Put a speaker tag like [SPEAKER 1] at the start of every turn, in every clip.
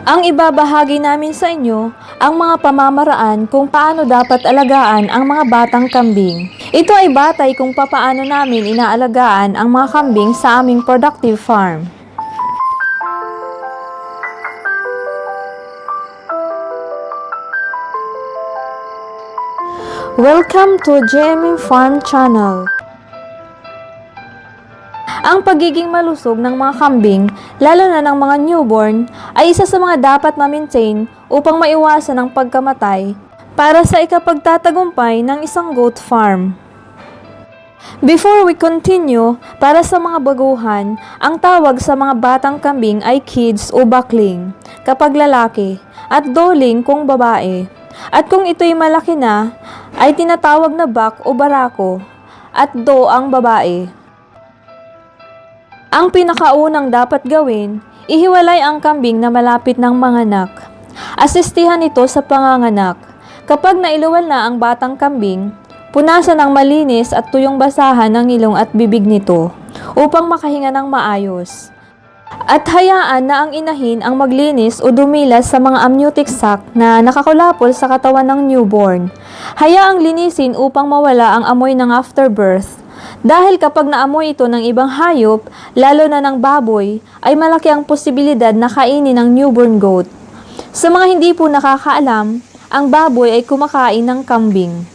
[SPEAKER 1] Ang ibabahagi namin sa inyo ang mga pamamaraan kung paano dapat alagaan ang mga batang kambing. Ito ay batay kung papaano namin inaalagaan ang mga kambing sa aming productive farm. Welcome to JMM Farm Channel. Ang pagiging malusog ng mga kambing, lalo na ng mga newborn, ay isa sa mga dapat ma-maintain upang maiwasan ang pagkamatay para sa ikapagtatagumpay ng isang goat farm. Before we continue, para sa mga baguhan, ang tawag sa mga batang kambing ay kids o bakling kapag lalaki at doling kung babae. At kung ito'y malaki na, ay tinatawag na bak o barako at do ang babae. Ang pinakaunang dapat gawin, ihiwalay ang kambing na malapit ng manganak. Asistihan ito sa panganganak. Kapag nailuwal na ang batang kambing, punasan ng malinis at tuyong basahan ng ilong at bibig nito upang makahinga ng maayos. At hayaan na ang inahin ang maglinis o dumilas sa mga amniotic sac na nakakulapol sa katawan ng newborn. Hayaang linisin upang mawala ang amoy ng afterbirth. Dahil kapag naamoy ito ng ibang hayop, lalo na ng baboy, ay malaki ang posibilidad na kainin ng newborn goat. Sa mga hindi po nakakaalam, ang baboy ay kumakain ng kambing.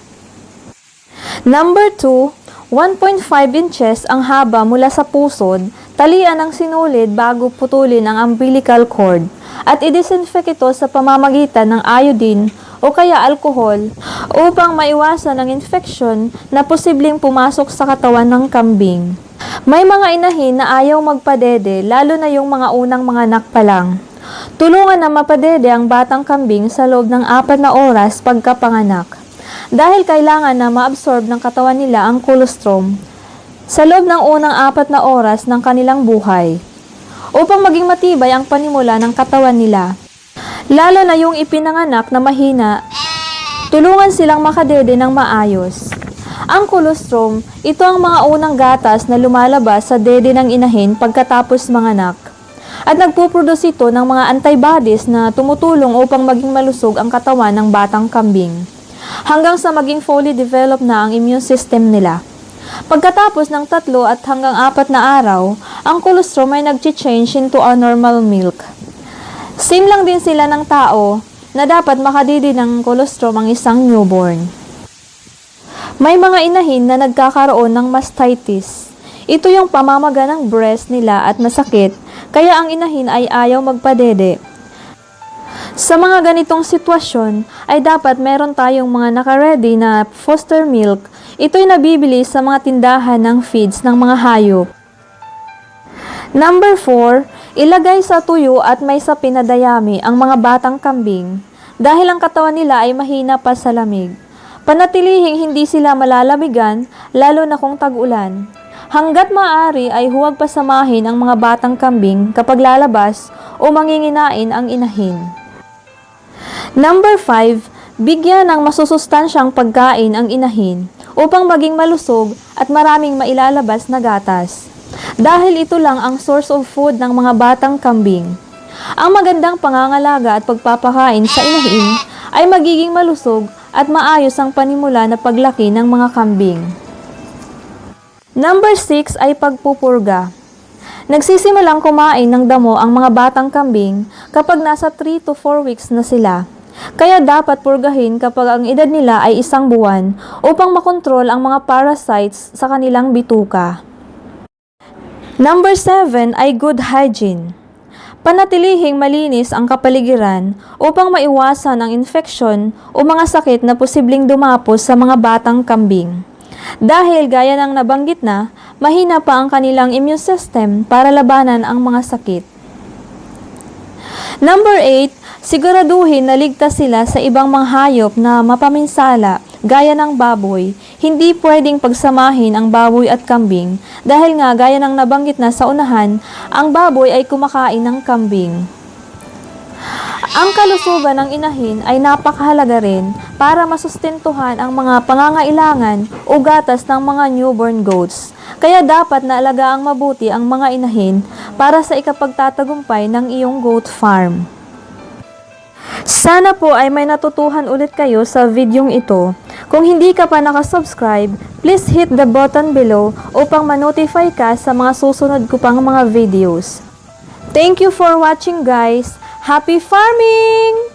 [SPEAKER 1] Number 2, 1.5 inches ang haba mula sa pusod, talian ng sinulid bago putulin ang umbilical cord, at i-disinfect ito sa pamamagitan ng iodine o kaya alcohol upang maiwasan ang infection na posibleng pumasok sa katawan ng kambing. May mga inahin na ayaw magpadede lalo na yung mga unang mga anak pa lang. Tulungan na mapadede ang batang kambing sa loob ng apat na oras pagkapanganak dahil kailangan na maabsorb ng katawan nila ang colostrum sa loob ng unang apat na oras ng kanilang buhay upang maging matibay ang panimula ng katawan nila. Lalo na yung ipinanganak na mahina, tulungan silang makadede ng maayos. Ang colostrum, ito ang mga unang gatas na lumalabas sa dede ng inahin pagkatapos manganak. At nagpuproduce ito ng mga antibodies na tumutulong upang maging malusog ang katawan ng batang kambing. Hanggang sa maging fully develop na ang immune system nila. Pagkatapos ng tatlo at hanggang apat na araw, ang colostrum ay nag-change into a normal milk. Same lang din sila ng tao na dapat makadidi ng colostrum ang isang newborn. May mga inahin na nagkakaroon ng mastitis. Ito yung pamamaga ng breast nila at masakit, kaya ang inahin ay ayaw magpadede. Sa mga ganitong sitwasyon, ay dapat meron tayong mga nakaredy na foster milk. Ito'y nabibili sa mga tindahan ng feeds ng mga hayop. Number 4, ilagay sa tuyo at may sapin na dayami ang mga batang kambing dahil ang katawan nila ay mahina pa sa lamig. Panatilihing hindi sila malalamigan lalo na kung tag-ulan. Hanggat maaari ay huwag pasamahin ang mga batang kambing kapag lalabas o manginginain ang inahin. Number 5, bigyan ng masusustansyang pagkain ang inahin upang maging malusog at maraming mailalabas na gatas. Dahil ito lang ang source of food ng mga batang kambing. Ang magandang pangangalaga at pagpapakain sa inahin ay magiging malusog at maayos ang panimula na paglaki ng mga kambing. Number 6 ay pagpupurga. Nagsisimulang kumain ng damo ang mga batang kambing kapag nasa 3 to 4 weeks na sila. Kaya dapat purgahin kapag ang edad nila ay isang buwan upang makontrol ang mga parasites sa kanilang bituka. Number 7 ay good hygiene. Panatilihing malinis ang kapaligiran upang maiwasan ang infeksyon o mga sakit na posibleng dumapos sa mga batang kambing. Dahil gaya ng nabanggit na, mahina pa ang kanilang immune system para labanan ang mga sakit. Number 8, siguraduhin na ligtas sila sa ibang mga hayop na mapaminsala gaya ng baboy. Hindi pwedeng pagsamahin ang baboy at kambing dahil nga gaya ng nabanggit na sa unahan, ang baboy ay kumakain ng kambing. Ang kalusugan ng inahin ay napakahalaga rin para masustentuhan ang mga pangangailangan o gatas ng mga newborn goats. Kaya dapat na alagaang mabuti ang mga inahin para sa ikapagtatagumpay ng iyong goat farm. Sana po ay may natutuhan ulit kayo sa videong ito. Kung hindi ka pa nakasubscribe, please hit the button below upang ma-notify ka sa mga susunod ko pang mga videos. Thank you for watching guys! Happy farming!